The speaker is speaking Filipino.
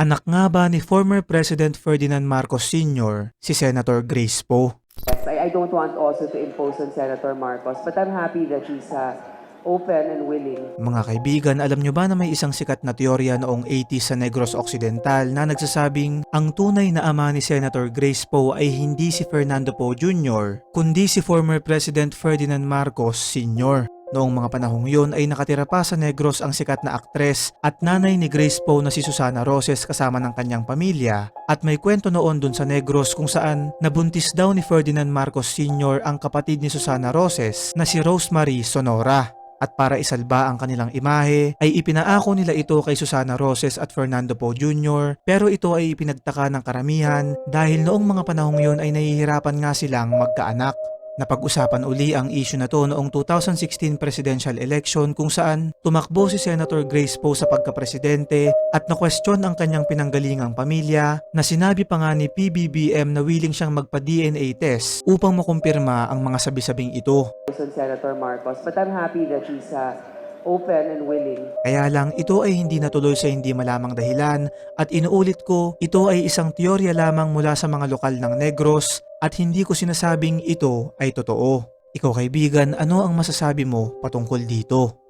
Anak nga ba ni former President Ferdinand Marcos Sr. si Senator Grace Poe? Yes, I, I don't want also to impose on Senator Marcos, but I'm happy that he's uh, open and willing. Mga kaibigan, alam nyo ba na may isang sikat na teorya noong 80s sa Negros Occidental na nagsasabing ang tunay na ama ni Senator Grace Poe ay hindi si Fernando Poe Jr., kundi si former President Ferdinand Marcos Sr. Noong mga panahong yun ay nakatira pa sa Negros ang sikat na aktres at nanay ni Grace Poe na si Susana Roses kasama ng kanyang pamilya at may kwento noon dun sa Negros kung saan nabuntis daw ni Ferdinand Marcos Sr. ang kapatid ni Susana Roses na si Rosemary Sonora. At para isalba ang kanilang imahe, ay ipinaako nila ito kay Susana Roses at Fernando Poe Jr. Pero ito ay ipinagtaka ng karamihan dahil noong mga panahong yun ay nahihirapan nga silang magkaanak. Napag-usapan uli ang issue na to noong 2016 presidential election kung saan tumakbo si Senator Grace Poe sa pagkapresidente at na-question ang kanyang pinanggalingang pamilya na sinabi pa nga ni PBBM na willing siyang magpa-DNA test upang makumpirma ang mga sabi-sabing ito. Senator Marcos, but I'm happy that he's uh, open and willing. Kaya lang ito ay hindi natuloy sa hindi malamang dahilan at inuulit ko ito ay isang teorya lamang mula sa mga lokal ng Negros at hindi ko sinasabing ito ay totoo. Ikaw kaibigan, ano ang masasabi mo patungkol dito?